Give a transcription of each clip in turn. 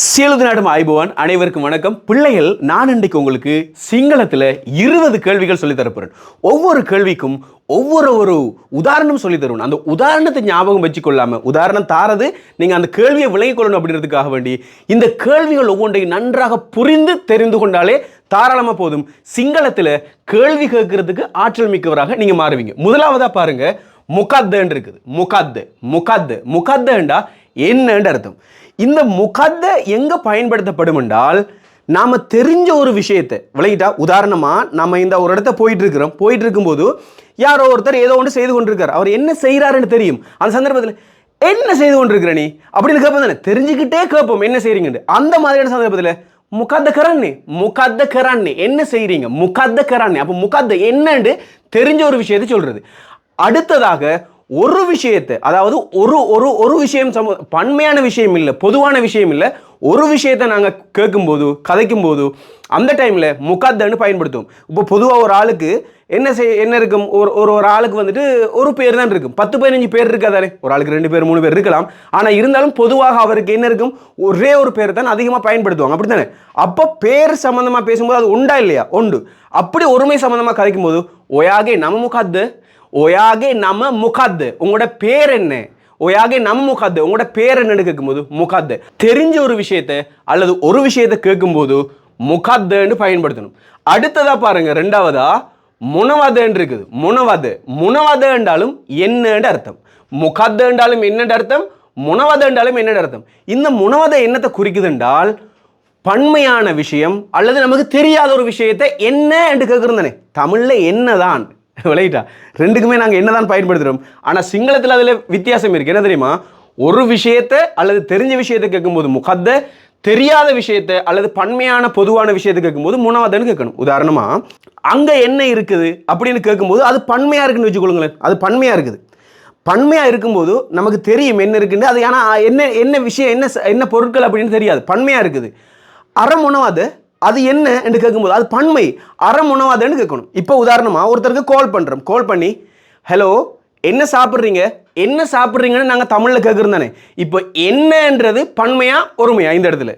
சியலுது நாடும் ஆய்பவான். அனைவருக்கும் வணக்கம். பிள்ளைகள் நான் இன்றைக்கு உங்களுக்கு சிங்களத்தில் இருபது கேள்விகள் சொல்லித் தரப்போறேன். ஒவ்வொரு கேள்விக்கும் ஒவ்வொரு ஒரு உதாரணம் சொல்லி தருவேன். அந்த உதாரணத்தை ஞாபகம் வச்சுக்கொள்ளாமல் உதாரணம் தாரது நீங்க அந்த கேள்வியை விளங்கிக் கொள்ளணும் அப்படின்றதுக்காக வேண்டி இந்த கேள்விகள் ஒவ்வொன்றையும் நன்றாக புரிந்து தெரிந்து கொண்டாலே தாராளமாக போதும். சிங்களத்தில் கேள்வி கேட்கறதுக்கு ஆற்றல் மிக்கவராக நீங்க மாறுவீங்க. முதலாவதா பாருங்க முகத்தன்னு இருக்குது. முகாத்து முகாத்து முகத்தண்டா என்னன்னு அர்த்தம். இந்த முகத்த எங்க பயன்படுத்தப்படும் என்றால் நாம தெரிஞ்ச ஒரு விஷயத்தை விளங்கிட்டா உதாரணமா நம்ம இந்த ஒரு இடத்த போயிட்டு இருக்கிறோம் போயிட்டு இருக்கும்போது யாரோ ஒருத்தர் ஏதோ ஒன்று செய்து கொண்டிருக்கார். அவர் என்ன செய்கிறாருன்னு தெரியும். அந்த சந்தர்ப்பத்தில் என்ன செய்து கொண்டிருக்கிற நீ? அப்படின்னு கேட்போம் தானே. தெரிஞ்சுக்கிட்டே கேட்போம் என்ன செய்கிறீங்கன்னு அந்த மாதிரியான சந்தர்ப்பத்தில் முகத்த கரானே முகத்த கரான்னே என்ன செய்றீங்க? முகத்த கரான்னே அப்போ முகத்த என்னன்னு தெரிஞ்ச ஒரு விஷயத்தை சொல்றது. அடுத்ததாக ஒரு விஷயத்தை அதாவது ஒரு ஒரு ஒரு விஷயம் சம பன்மையான விஷயம் இல்லை பொதுவான விஷயம் இல்லை ஒரு விஷயத்தை நாங்கள் கேட்கும்போது கதைக்கும்போது அந்த டைமில் முகத்தன்னு பயன்படுத்துவோம். இப்போ பொதுவாக ஒரு ஆளுக்கு என்ன செய் என்ன இருக்கும் ஒரு ஒரு ஒரு ஆளுக்கு வந்துட்டு ஒரு பேர் தான் இருக்கும். பத்து பதினஞ்சு பேர் இருக்காதானே? ஒரு ஆளுக்கு ரெண்டு பேர் மூணு பேர் இருக்கலாம். ஆனால் இருந்தாலும் பொதுவாக அவருக்கு என்ன இருக்கும் ஒரே ஒரு பேர் தான் அதிகமாக பயன்படுத்துவாங்க. அப்படி தானே அப்போ பேர் சம்மந்தமாக பேசும்போது அது உண்டா இல்லையா? உண்டு. அப்படி ஒருமை சம்மந்தமாக கதைக்கும் போது ஒயாகே நம்ம முகாத்து ஒயாகே நம்ம முகாத்து. உங்களோட பேர் என்ன? ஒயாகே நம்ம முகாத்து. உங்களோட பேர் என்னன்னு கேட்கும்போது முகாத்து. தெரிஞ்ச ஒரு விஷயத்தை அல்லது ஒரு விஷயத்தை கேட்கும்போது முகாத்துன்னு பயன்படுத்தணும். அடுத்ததா பாருங்க ரெண்டாவதா முனவதுன்னு இருக்குது. முனவது. முனவது என்றாலும் என்னன்னு அர்த்தம். முகாத்து என்றாலும் என்னன்னு அர்த்தம் முனவது என்றாலும் என்னன்னு அர்த்தம். இந்த முனவதை என்னத்தை குறிக்குது என்றால் பன்மையான விஷயம் அல்லது நமக்கு தெரியாத ஒரு விஷயத்தை என்ன என்று கேட்குறதுனே தமிழில் என்னதான் விளையிட்டா? ரெண்டுக்குமே நாங்கள் என்னதான் பயன்படுத்துகிறோம் ஆனால் சிங்களத்தில் அதில் வித்தியாசம் இருக்குது என்ன தெரியுமா? ஒரு விஷயத்தை அல்லது தெரிஞ்ச விஷயத்தை கேட்கும்போது முகத்த தெரியாத விஷயத்தை அல்லது பன்மையான பொதுவான விஷயத்தை கேட்கும்போது மூணாவதுன்னு கேட்கணும். உதாரணமாக அங்கே என்ன இருக்குது அப்படின்னு கேட்கும்போது அது பன்மையாக இருக்குன்னு வச்சுக்கொள்ளுங்களேன். அது பன்மையாக இருக்குது. பன்மையாக இருக்கும்போது நமக்கு தெரியும் என்ன இருக்குன்னு. அது ஆனால் என்ன என்ன விஷயம் என்ன என்ன பொருட்கள் அப்படின்னு தெரியாது. பன்மையாக இருக்குது. அறம் உணவாது அது என்ன என்று கேட்கும்போது அது பன்மை. அறம் உணவாதுன்னு கேட்கணும். இப்போ உதாரணமாக ஒருத்தருக்கு கால் பண்ணுறோம் கால் பண்ணி ஹலோ என்ன சாப்பிட்றீங்க? என்ன சாப்பிட்றீங்கன்னு நாங்கள் தமிழில் கேட்குறோம் தானே. இப்போ என்னன்றது பன்மையாக ஒருமையா? இந்த இடத்துல.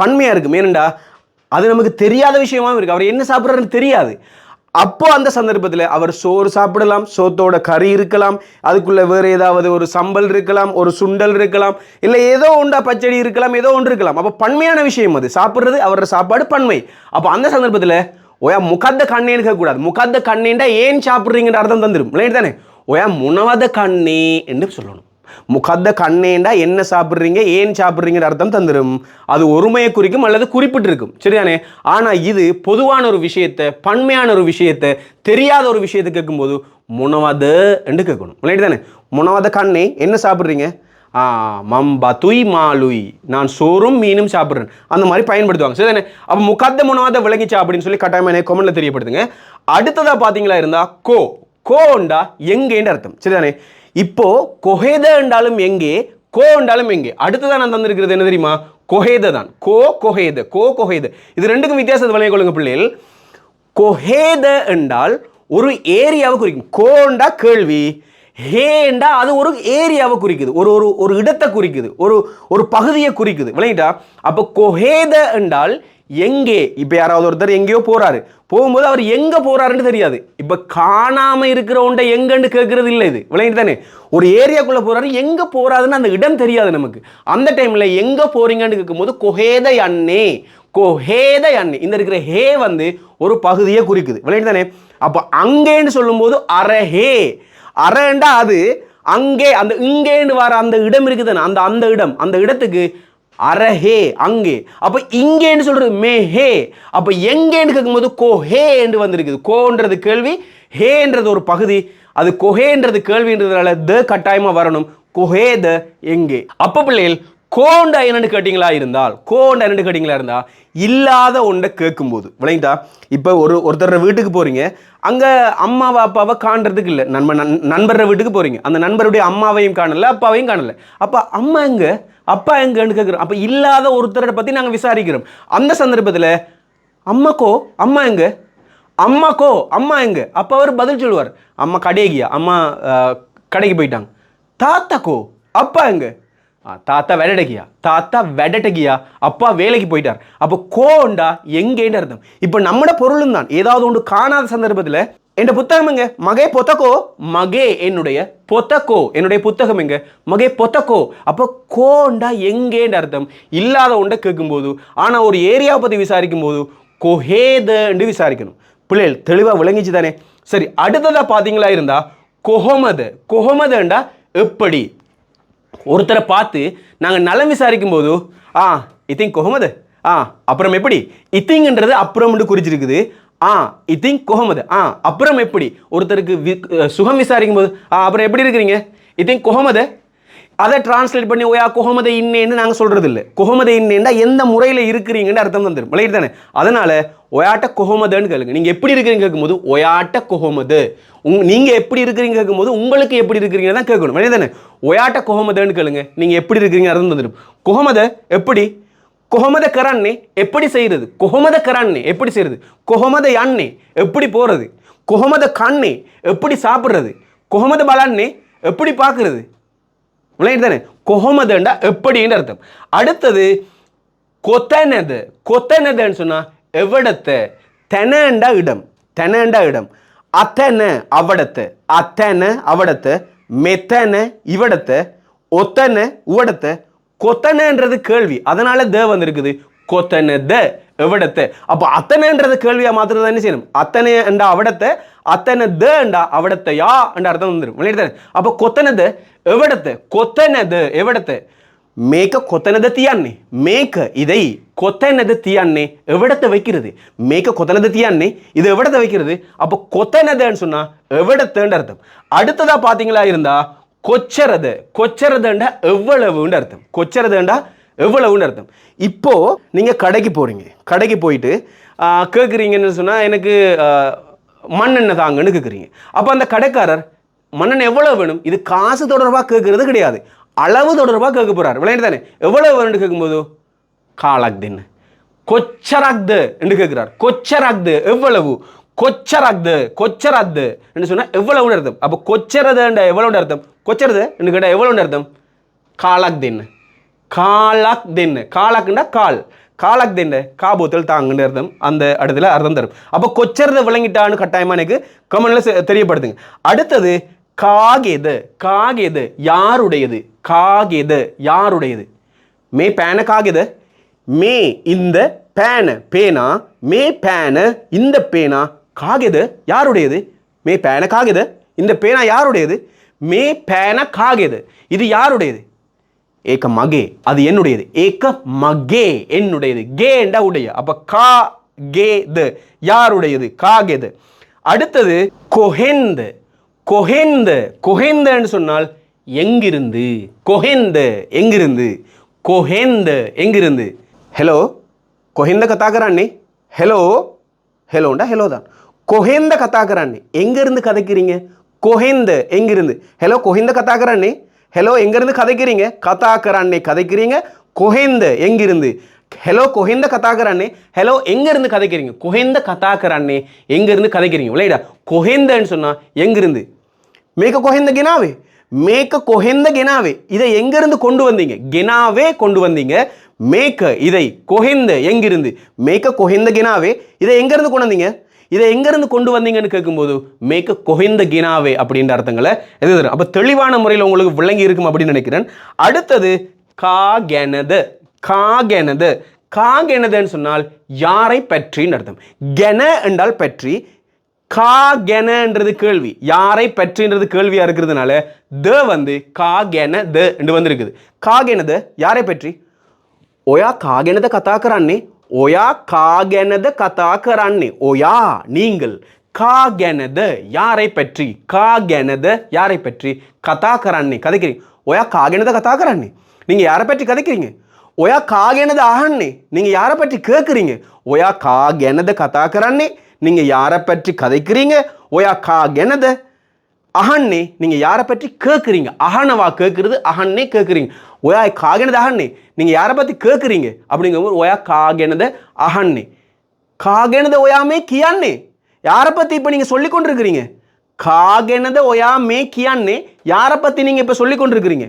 பன்மையாக இருக்கும் ஏனண்டா அது நமக்கு தெரியாத விஷயமாவும் இருக்குது அவர் என்ன சாப்பிட்றாருன்னு தெரியாது. அப்போ அந்த சந்தர்ப்பத்தில் அவர் சோறு சாப்பிடலாம் சோத்தோட கறி இருக்கலாம் அதுக்குள்ள வேற ஏதாவது ஒரு சம்பல் இருக்கலாம் ஒரு சுண்டல் இருக்கலாம் இல்லை ஏதோ ஒன்றா பச்சடி இருக்கலாம் ஏதோ ஒன்று இருக்கலாம். அப்போ பன்மையான விஷயம் அது. சாப்பிட்றது அவரோட சாப்பாடு பன்மை. அப்போ அந்த சந்தர்ப்பத்தில் ஓயா முகத்த கண்ணே இருக்கக்கூடாது. முகத்த கண்ணேண்டா ஏன் சாப்பிட்றீங்கன்ற அர்த்தம் தந்துடும் இல்லைன்னு தானே ஓயா முனவத கண்ணே என்று சொல்லணும். முகத்த கண்ணேண்டா என்ன சாப்பிட்றீங்க ஏன் சாப்பிட்றீங்கிற அர்த்தம் தந்துடும் அது ஒருமையை குறிக்கும் அல்லது குறிப்பிட்டிருக்கும். சரிதானே? ஆனால் இது பொதுவான ஒரு விஷயத்தை பன்மையான ஒரு விஷயத்தை தெரியாத ஒரு விஷயத்தை கேட்கும்போது முனவாத என்று கேட்கணும். இல்லைட்டு தானே முனவாத கண்ணே என்ன சாப்பிட்றீங்க? ஆ மம்பா துய் மாலுய். நான் சோறும் மீனும் சாப்பிட்றேன். அந்த மாதிரி பயன்படுத்துவாங்க. சரி தானே அப்போ முகத்த முனவாத விளங்கிச்சா அப்படின்னு சொல்லி கட்டாயமாக எனக்கு கொமெண்ட்ல தெரியப்படுத்துங்க. அடுத்ததாக பார்த்தீங்களா இருந்தால் கோ. கோண்டா எங்கேன்னு அர்த்தம். சரிதானே? இப்போ கொஹேத என்றாலும் எங்கே? கோ என்றாலும் எங்கே? அடுத்ததான் நான் தந்திருக்கிறது என்ன தெரியுமா? கொஹேத தான் கோ கொஹேத கோ கொஹேத. இது ரெண்டுக்கும் வித்தியாசத்தை வழங்கிக் கொள்ளுங்க பிள்ளைகள். கொஹேத என்றால் ஒரு ஏரியாவை குறிக்கும். கோண்டா கேள்வி ஹேண்டா அது ஒரு ஏரியாவை குறிக்குது. ஒரு ஒரு ஒரு இடத்தை குறிக்குது. ஒரு ஒரு பகுதியை குறிக்குது. விளங்கிட்டா? அப்போ கொஹேத என்றால் எங்கே? இப்போ யாராவது ஒருத்தர் எங்கேயோ போகிறாரு போகும்போது அவர் எங்கே போகிறாருன்னு தெரியாது. இப்போ காணாமல் இருக்கிறவன்ட்ட எங்கன்னு கேட்குறது இல்லை இது. விளங்கிட்டு தானே? ஒரு ஏரியாக்குள்ளே போகிறாரு எங்கே போகிறாருன்னு அந்த இடம் தெரியாது நமக்கு. அந்த டைமில் எங்கே போகிறீங்கன்னு கேட்கும்போது கொஹேத அண்ணே கொஹேத அண்ணே இந்த இருக்கிற ஹே வந்து ஒரு பகுதியை குறிக்குது. விளங்கிட்டு தானே? அப்போ அங்கேன்னு சொல்லும்போது அரஹே அரண்டா அது அங்கே அந்த இங்கேன்னு வர அந்த இடம் இருக்குதானே? அந்த அந்த இடம். அந்த இடத்துக்கு அரஹே அங்கே. அப்போ இங்கேன்னு சொல்கிறது மே ஹே அப்போ எங்கேன்னு கேட்கும்போது கோ ஹே என்று வந்திருக்குது. கோன்றது கேள்வி ஹேன்றது ஒரு பகுதி. அது கொஹேன்றது கேள்வின்றதுனால த கட்டாயமாக வரணும். கொஹே த எங்கே. அப்போ பிள்ளைகள் கோண்டா என்னன்னு கேட்டிங்களா இருந்தால் கோண்ட என்னன்னு கேட்டிங்களா இருந்தால் இல்லாத ஒன்றை கேட்கும்போது. விளையுதா இப்போ ஒரு ஒருத்தர் வீட்டுக்கு போகிறீங்க அங்கே அம்மாவை அப்பாவை காண்றதுக்கு இல்லை. நண்பன் நண் நண்பர் வீட்டுக்கு போகிறீங்க அந்த நண்பருடைய அம்மாவையும் காணலை அப்பாவையும் காணல. அப்போ அம்மா எங்கே? அப்பா எங்கன்னு கேட்குறோம் அப்போ இல்லாத ஒருத்தரை பற்றி நாங்கள் விசாரிக்கிறோம். அந்த சந்தர்ப்பத்தில் அம்மாக்கோ அம்மா எங்க? அம்மாக்கோ அம்மா எங்க? அப்போ அவர் பதில் சொல்லுவார். அம்மா கடைகியா அம்மா கடைக்கு போயிட்டாங்க. தாத்தாக்கோ அப்பா எங்க? தாத்தா வேலைட்ட தாத்தா வெடட்ட கியா அப்பா வேலைக்கு போயிட்டார். அப்போ கோண்டா எங்கேன்னு அர்த்தம். இப்போ நம்மட பொருளும் தான் ஏதாவது ஒன்று காணாத சந்தர்ப்பத்தில் என் புத்தகம் எங்க? மகே பொத்தக்கோ மகே என்னுடைய பொத்தக்கோ என்னுடைய புத்தகம் எங்க? மகே பொத்தக்கோ அப்போ கோண்டா எங்கேன்ற அர்த்தம். இல்லாத ஒன்றை கேட்கும்போது ஆனால் ஒரு ஏரியாவை பற்றி விசாரிக்கும் போது கொஹேதன்னு விசாரிக்கணும். பிள்ளைகள் தெளிவாக விளங்கிச்சு தானே? சரி அடுத்ததாக பார்த்தீங்களா இருந்தா கொஹமது. கொஹமதுண்டா எப்படி? ஒருத்தரை பார்த்து நாங்கள் நலம் விசாரிக்கும் போது ஆ இத்திங் கொஹமது. ஆ அப்புறம் எப்படி? இத்திங்ன்றது அப்புறம்னு குறிச்சிருக்குது. ஆ இத்திங் கொஹமது. ஆ அப்புறம் எப்படி? ஒருத்தருக்கு வி- சுகம் விசாரிக்கும் போது ஆ அப்புறம் எப்படி இருக்கிறீங்க? இத்திங் கொஹமது. அதை டிரான்ஸ்லேட் பண்ணி ஓயா கொஹமத இன்னேன்னு நாங்கள் சொல்கிறது இல்லை கொஹமத இன்னேண்டா எந்த முறையில் இருக்கிறீங்கன்னு அர்த்தம் வந்துடும் விளையிட்டு தானே? அதனால் ஒயாட்ட கொஹமதன்னு கேளுங்க. நீங்கள் எப்படி இருக்கிறீங்க கேட்கும்போது ஒயாட்ட கொஹமது. உங் நீங்கள் எப்படி இருக்கிறீங்க கேட்கும்போது உங்களுக்கு எப்படி இருக்கிறீங்க தான் கேட்கணும். விளையாடு தானே? ஒயாட்ட கொஹமதன்னு கேளுங்க. நீங்கள் எப்படி இருக்கிறீங்க அர்த்தம் வந்துடும் கொஹமத எப்படி? கொஹமத கரான்னே எப்படி செய்கிறது? கொஹமத கரான்னே எப்படி செய்கிறது? கொஹமத யான்னே எப்படி போகிறது? கொஹமத கண்ணே எப்படி சாப்பிட்றது? கொஹமத பலான்னே எப்படி பார்க்குறது? விளையாட்டு தானே? கொஹமதுண்டா எப்படின்னு அர்த்தம். அடுத்தது கொத்தனது. கொத்தனதுன்னு சொன்னால் எவ்வடத்தை? தெனண்டா இடம். தெனண்டா இடம். அத்தனை அவடத்தை அத்தனை அவடத்தை மெத்தனை இவடத்தை ஒத்தனை உவடத்தை கொத்தனைன்றது கேள்வி. அதனால த வந்திருக்குது. கொத்தனை த எவ்வடத்தை அப்போ அத்தனைன்றது கேள்வியா மாத்திரம் என்ன செய்யணும். அத்தனை என்ற அவடத்தை அத்தனை த எண்டா அவடத்தையா என்ற அர்த்தம் வந்துடும் விளையாட்டு தானே? அப்போ கொத்தனது எவ்வடத்தை கொத்தனது எவ்வடத்தை மேக்க கொத்தனது தியான்னே. மேக்க இதை கொத்தனது தியான்னே எவ்வடத்தை வைக்கிறது? மேக்க கொத்தனது தியான்னே இது எவ்வடத்தை வைக்கிறது? அப்போ கொத்தனதுன்னு சொன்னா எவ்வடத்துன்னு அர்த்தம். அடுத்ததா பாத்தீங்களா இருந்தா கொச்சரது கொச்சரதுண்டா எவ்வளவுன்னு அர்த்தம். கொச்சரதுண்டா எவ்வளவுன்னு அர்த்தம். இப்போது நீங்கள் கடைக்கு போகிறீங்க கடைக்கு போயிட்டு கேட்குறீங்கன்னு சொன்னால் எனக்கு மண்ணெண்ணெய் தாங்கன்னு கேட்குறீங்க அப்போ அந்த கடைக்காரர் மண்ணெண்ணெய் எவ்வளவு வேணும்? இது காசு தொடர்பாக கேட்குறது கிடையாது. அளவு தொடர்பாக கேட்க போகிறார் விளையாண்டு தானே? எவ்வளவு வேணும்னு கேட்கும்போது காலாக்தின்னு கொச்சராக்து என்று கேட்கிறார் கொச்சராக்து எவ்வளவு? கொச்சராக்து கொச்சராக்து என்று சொன்னா எவ்வளவுன்னு அர்த்தம். அப்போ கொச்சரதுன்ற எவ்வளவுன்னு அர்த்தம்? கொச்சரது என்று கேட்டால் எவ்வளவுன்னு அர்த்தம்? காலாக் தின்னு காலாக்குண்டா கால். காலாக்தின்னு காபூத்தல் தாங்குன்னு அர்த்தம். அந்த இடத்துல அர்த்தம் தரும். அப்போ கொச்சரதை விளங்கிட்டான்னு கட்டாயமா எனக்கு கமெண்ட்ல தெரியப்படுத்துங்க. அடுத்தது காகேது. காகேது யாருடையது? காகேது யாருடையது? மே பேன காகித. மே இந்த பேன. பேனா. மே பேன இந்த பேனா. காகித? யாருடையது? மே பேன காகித. இந்த பேனா யாருடையது? மே பேன காகித. இது யாருடையது? ஏக்க மகே. அது என்னுடையது? ஏக்க மகே. என்னுடையது. கேண்டா உடைய. அப்ப கா கே து. யாருடையது? காகெது. அடுத்தது கொஹெந்து. கொஹெந்து. கொஹெந்தன்னு சொன்னால் எங்கிருந்து? கொஹெந்து. எங்கிருந்து? கொஹெந்து. எங்கிருந்து? ஹலோ கொஹெந்த கத்தாக்கறானே ஹலோ ஹலோண்டா ஹலோ தான். கொஹேந்த கத்தாக்கறானே எங்கேருந்து கதைக்கிறீங்க? கொஹேந்த எங்கிருந்து? ஹலோ கொஹெந்த கத்தாக்கறானே ஹலோ எங்கேருந்து கதைக்கிறீங்க? கத்தாக்கறானே கதைக்கிறீங்க? கொஹேந்த எங்கிருந்து? ஹலோ கொஹெந்த கத்தாக்கறானே ஹலோ எங்கேருந்து கதைக்கிறீங்க? கொஹெந்த கத்தாக்கறானே எங்கேருந்து கதைக்கிறீங்க? விளையாடா. கொஹெந்தன்னு சொன்னால் எங்கிருந்து? மேக்க கொஹெந்த கெனாவே. மேக்க கொஹெந்த கெனாவே. இதை எங்கேருந்து கொண்டு வந்தீங்க? கெனாவே கொண்டு வந்தீங்க. மேக்க இதை கொஹெந்த எங்கிருந்து? மேக்க கொஹெந்த கெனாவே. இதை எங்கேருந்து கொண்டு வந்தீங்க? இதை எங்கேருந்து கொண்டு வந்தீங்கன்னு கேட்கும்போது மேக்க கொஹிந்த கினாவே அப்படின்ற அர்த்தங்களை எது தரும் அப்போ தெளிவான முறையில் உங்களுக்கு விளங்கி இருக்கும் அப்படின்னு நினைக்கிறேன். அடுத்தது காகெனது. காகெனது. காகெனதுன்னு சொன்னால் யாரை பற்றின்னு அர்த்தம். கென என்றால் பற்றி காகெனன்றது கேள்வி. யாரை பற்றின்றது கேள்வியாக இருக்கிறதுனால த வந்து காகென த என்று வந்திருக்குது. காகெனது யாரை பற்றி? ஒயா காகெனத கத்தாக்குறான்னே. කරන්නේ ඔයා කාගැනද කතා කරන්නේ ඔයා நீங்கள் காகெனத யாரை பற்றி காகெனத யாரை பற்றி கதா கரான்னே கதைக்கிறீங்க ஒயா காகெனத கதா கரான்னே நீங்கள் யாரை பற்றி கதைக்கிறீங்க ஒயா காகெனத ஆகண்ணே நீங்கள் யாரை பற்றி கேட்குறீங்க ஒயா காகெனத கதா கரான்னே நீங்கள் யாரை பற்றி கதைக்கிறீங்க ஒயா காகெனத அகண்ணே நீங்கள் யாரை பற்றி கேட்குறீங்க அகனவா கேட்குறது அகன்னே கேட்குறீங்க ஒயா காகெனது அகண்ணே நீங்கள் யாரை பற்றி கேட்குறீங்க அப்படிங்கும்போது ஒயா காகினத அகண்ணே காகினத ஒயாமே கியான்னே. யாரை பற்றி இப்போ நீங்கள் சொல்லி கொண்டிருக்கிறீங்க? காகினத ஒயாமே கியான்னே. யாரை பற்றி நீங்கள் இப்போ சொல்லி கொண்டிருக்கிறீங்க?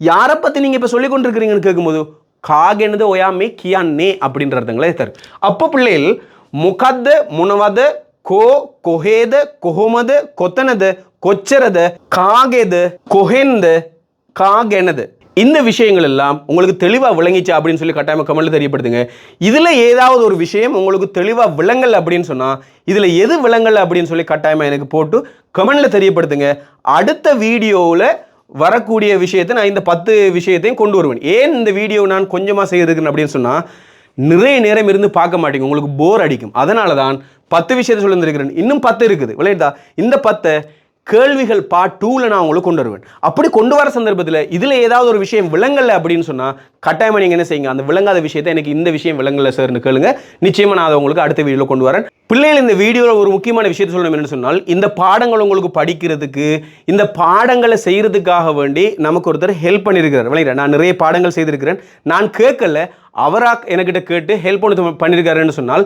யாரை பற்றி நீங்கள் இப்போ சொல்லி கொண்டிருக்கிறீங்கன்னு கேட்கும்போது காகெனது ஒயாமே கியான்னே அப்படின்ற அர்த்தங்களே தரு அப்போ பிள்ளைகள் முகத்த முனவத கோ கொஹேத கொஹோமது கொத்தனது கொச்சரது காகெது கொஹெந்து காகெனது. இந்த விஷயங்கள் எல்லாம் உங்களுக்கு தெளிவாக விளங்கிச்சா அப்படின்னு சொல்லி கட்டாயமாக கமெண்ட்ல தெரியப்படுத்துங்க. இதில் ஏதாவது ஒரு விஷயம் உங்களுக்கு தெளிவாக விளங்கல் அப்படின்னு சொன்னால் இதில் எது விளங்கல் அப்படின்னு சொல்லி கட்டாயமாக எனக்கு போட்டு கமெண்ட்ல தெரியப்படுத்துங்க. அடுத்த வீடியோவில் வரக்கூடிய விஷயத்தை நான் இந்த பத்து விஷயத்தையும் கொண்டு வருவேன். ஏன் இந்த வீடியோ நான் கொஞ்சமாக செய்திருக்கேன் அப்படின்னு சொன்னால் நிறைய நேரம் இருந்து பார்க்க மாட்டேங்க. உங்களுக்கு போர் அடிக்கும். அதனால தான் பத்து விஷயத்தை சொல்லியிருந்திருக்கிறேன். இன்னும் பத்து இருக்குது. விளையாட்டா? இந்த பத்தை கேள்விகள் பார்ட் டூவில் நான் உங்களுக்கு கொண்டு வருவேன். அப்படி கொண்டு வர சந்தர்ப்பத்தில் இதில் ஏதாவது ஒரு விஷயம் விளங்கலை அப்படின்னு சொன்னால் கட்டாயமாக நீங்கள் என்ன செய்யுங்க? அந்த விளங்காத விஷயத்தை எனக்கு இந்த விஷயம் விளங்கலை சார்னு கேளுங்க. நிச்சயமாக நான் அதை உங்களுக்கு அடுத்த வீடியோவில் கொண்டு வரேன். பிள்ளைகள் இந்த வீடியோவில் ஒரு முக்கியமான விஷயத்தை சொல்லணும் என்னன்னு சொன்னால் இந்த பாடங்கள் உங்களுக்கு படிக்கிறதுக்கு இந்த பாடங்களை செய்கிறதுக்காக வேண்டி நமக்கு ஒருத்தர் ஹெல்ப் பண்ணியிருக்கிறார் விளையாட நான் நிறைய பாடங்கள் செய்திருக்கிறேன். நான் கேட்கல அவராக் என்கிட்ட கேட்டு ஹெல்ப் ஒன்று பண்ணியிருக்காருன்னு சொன்னால்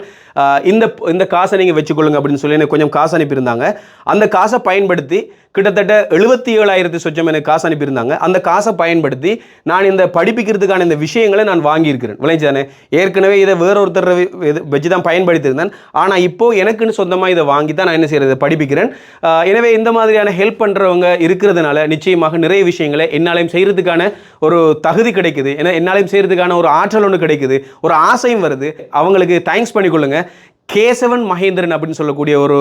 இந்த இந்த காசை நீங்கள் வச்சுக்கொள்ளுங்க அப்படின்னு சொல்லி எனக்கு கொஞ்சம் காசு அனுப்பியிருந்தாங்க. அந்த காசை பயன்படுத்தி கிட்டத்தட்ட எழுபத்தி ஏழாயிரத்தி சொச்சம் எனக்கு காசு அனுப்பியிருந்தாங்க. அந்த காசை பயன்படுத்தி நான் இந்த படிப்பிக்கிறதுக்கான இந்த விஷயங்களை நான் வாங்கியிருக்கிறேன். விளைஞ்சானே ஏற்கனவே இதை வேற ஒருத்தர் இது வச்சு தான் பயன்படுத்தியிருந்தேன். ஆனால் இப்போ எனக்குன்னு சொந்தமாக இதை வாங்கி தான் நான் என்ன செய்கிறது படிப்பிக்கிறேன். எனவே இந்த மாதிரியான ஹெல்ப் பண்ணுறவங்க இருக்கிறதுனால நிச்சயமாக நிறைய விஷயங்களை என்னாலையும் செய்கிறதுக்கான ஒரு தகுதி கிடைக்குது. ஏன்னா என்னாலையும் செய்கிறதுக்கான ஒரு ஆற்றல் ஒன்று கிடைக்குது. ஒரு ஆசையும் வருது. அவங்களுக்கு தேங்க்ஸ் பண்ணிக்கொள்ளுங்க. கேசவன் மகேந்திரன் அப்படின்னு சொல்லக்கூடிய ஒரு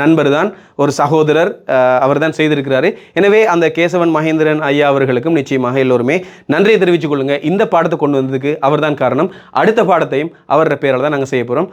நண்பர் தான் ஒரு சகோதரர் அவர் தான் செய்திருக்கிறாரு. எனவே அந்த கேசவன் மகேந்திரன் ஐயா அவர்களுக்கும் நிச்சயமாக எல்லோருமே நன்றியை தெரிவித்துக் கொள்ளுங்கள் இந்த பாடத்தை கொண்டு வந்ததுக்கு அவர்தான் காரணம். அடுத்த பாடத்தையும் அவரோட பேரால் தான் நாங்கள் செய்ய போகிறோம்